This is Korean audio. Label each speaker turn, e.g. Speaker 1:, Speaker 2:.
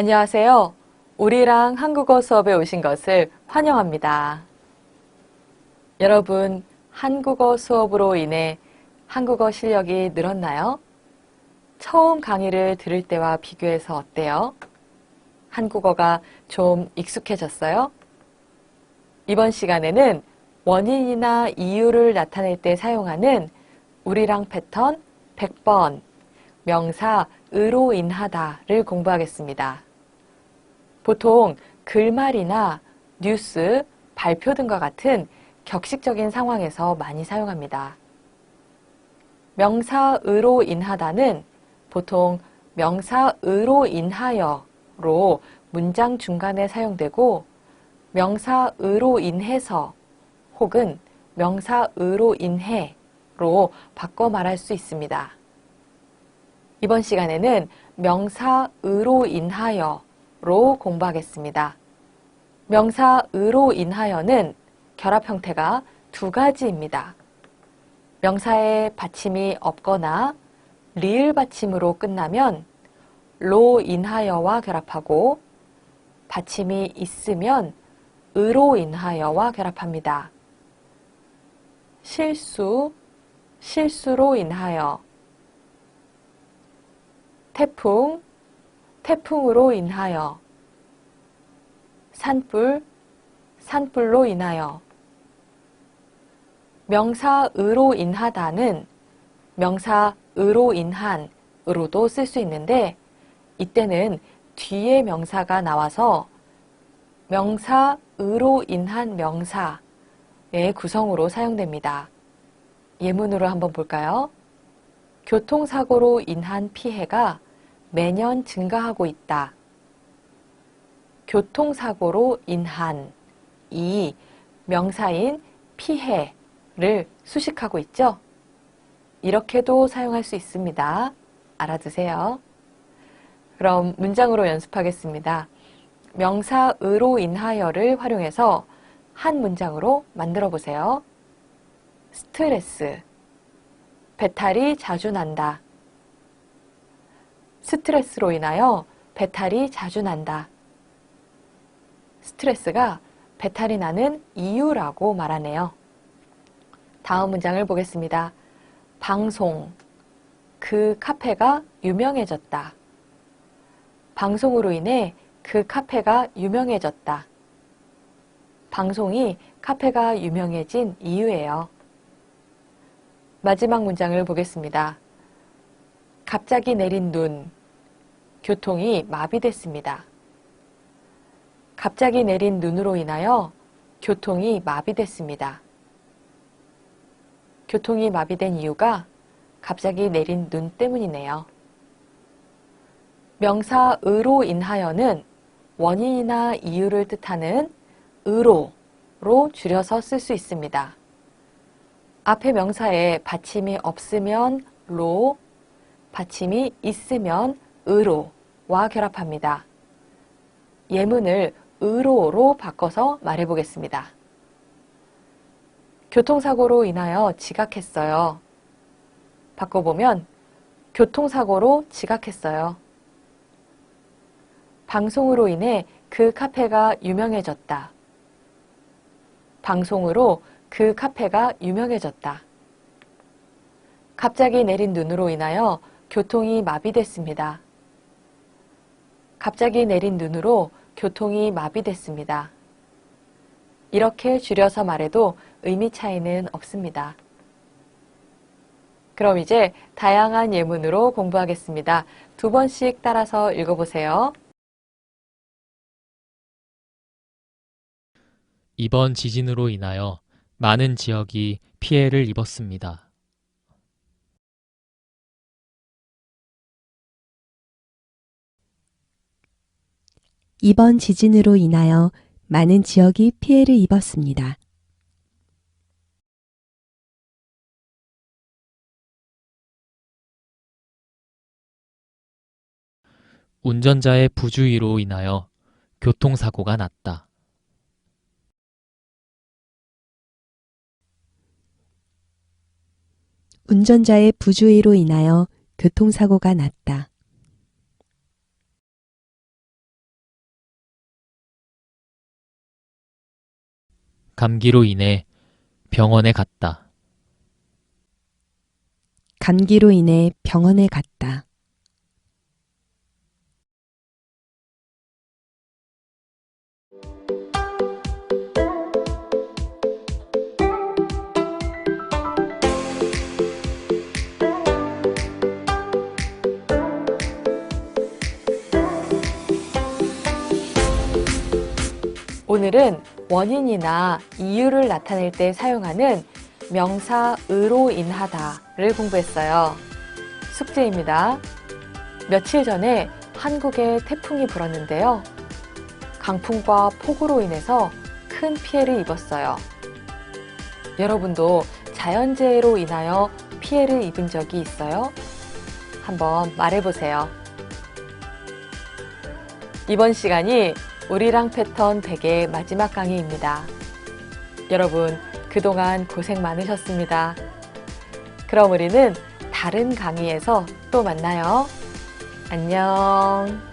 Speaker 1: 안녕하세요. 우리랑 한국어 수업에 오신 것을 환영합니다. 여러분, 한국어 수업으로 인해 한국어 실력이 늘었나요? 처음 강의를 들을 때와 비교해서 어때요? 한국어가 좀 익숙해졌어요? 이번 시간에는 원인이나 이유를 나타낼 때 사용하는 우리랑 패턴 100번 명사 의로 인하다를 공부하겠습니다. 보통 글말이나 뉴스, 발표 등과 같은 격식적인 상황에서 많이 사용합니다. 명사 의로 인하다는 보통 명사 의로 인하여로 문장 중간에 사용되고 명사 의로 인해서 혹은 명사 의로 인해로 바꿔 말할 수 있습니다. 이번 시간에는 명사 의로 인하여 로 공부하겠습니다. 명사 의로 인하여는 결합 형태가 두 가지입니다. 명사에 받침이 없거나 리을 받침으로 끝나면 로 인하여와 결합하고 받침이 있으면 의로 인하여와 결합합니다. 실수, 실수로 인하여 태풍, 태풍으로 인하여 산불, 산불로 인하여 명사 의로 인하다는 명사 의로 인한 으로도 쓸 수 있는데 이때는 뒤에 명사가 나와서 명사 의로 인한 명사의 구성으로 사용됩니다. 예문으로 한번 볼까요? 교통사고로 인한 피해가 매년 증가하고 있다. 교통사고로 인한 이 명사인 피해를 수식하고 있죠? 이렇게도 사용할 수 있습니다. 알아두세요. 그럼 문장으로 연습하겠습니다. 명사 의로 인하여를 활용해서 한 문장으로 만들어 보세요. 스트레스. 배탈이 자주 난다. 스트레스로 인하여 배탈이 자주 난다. 스트레스가 배탈이 나는 이유라고 말하네요. 다음 문장을 보겠습니다. 방송. 그 카페가 유명해졌다. 방송으로 인해 그 카페가 유명해졌다. 방송이 카페가 유명해진 이유예요. 마지막 문장을 보겠습니다. 갑자기 내린 눈. 교통이 마비됐습니다. 갑자기 내린 눈으로 인하여 교통이 마비됐습니다. 교통이 마비된 이유가 갑자기 내린 눈 때문이네요. 명사 의로 인하여는 원인이나 이유를 뜻하는 의로로 줄여서 쓸 수 있습니다. 앞에 명사에 받침이 없으면 로, 받침이 있으면 의로와 결합합니다. 예문을 의로로 바꿔서 말해 보겠습니다. 교통사고로 인하여 지각했어요. 바꿔보면 교통사고로 지각했어요. 방송으로 인해 그 카페가 유명해졌다. 방송으로 그 카페가 유명해졌다. 갑자기 내린 눈으로 인하여 교통이 마비됐습니다. 갑자기 내린 눈으로 교통이 마비됐습니다. 이렇게 줄여서 말해도 의미 차이는 없습니다. 그럼 이제 다양한 예문으로 공부하겠습니다. 두 번씩 따라서 읽어보세요.
Speaker 2: 이번 지진으로 인하여 많은 지역이 피해를 입었습니다.
Speaker 3: 이번 지진으로 인하여 많은 지역이 피해를 입었습니다.
Speaker 2: 운전자의 부주의로 인하여 교통사고가 났다.
Speaker 3: 운전자의 부주의로 인하여 교통사고가 났다.
Speaker 2: 감기로 인해 병원에 갔다.
Speaker 3: 감기로 인해 병원에 갔다.
Speaker 1: 오늘은 원인이나 이유를 나타낼 때 사용하는 명사 의로 인하다를 공부했어요. 숙제입니다. 며칠 전에 한국에 태풍이 불었는데요. 강풍과 폭우로 인해서 큰 피해를 입었어요. 여러분도 자연재해로 인하여 피해를 입은 적이 있어요? 한번 말해보세요. 이번 시간이 우리랑 패턴 100의 마지막 강의입니다. 여러분, 그동안 고생 많으셨습니다. 그럼 우리는 다른 강의에서 또 만나요. 안녕.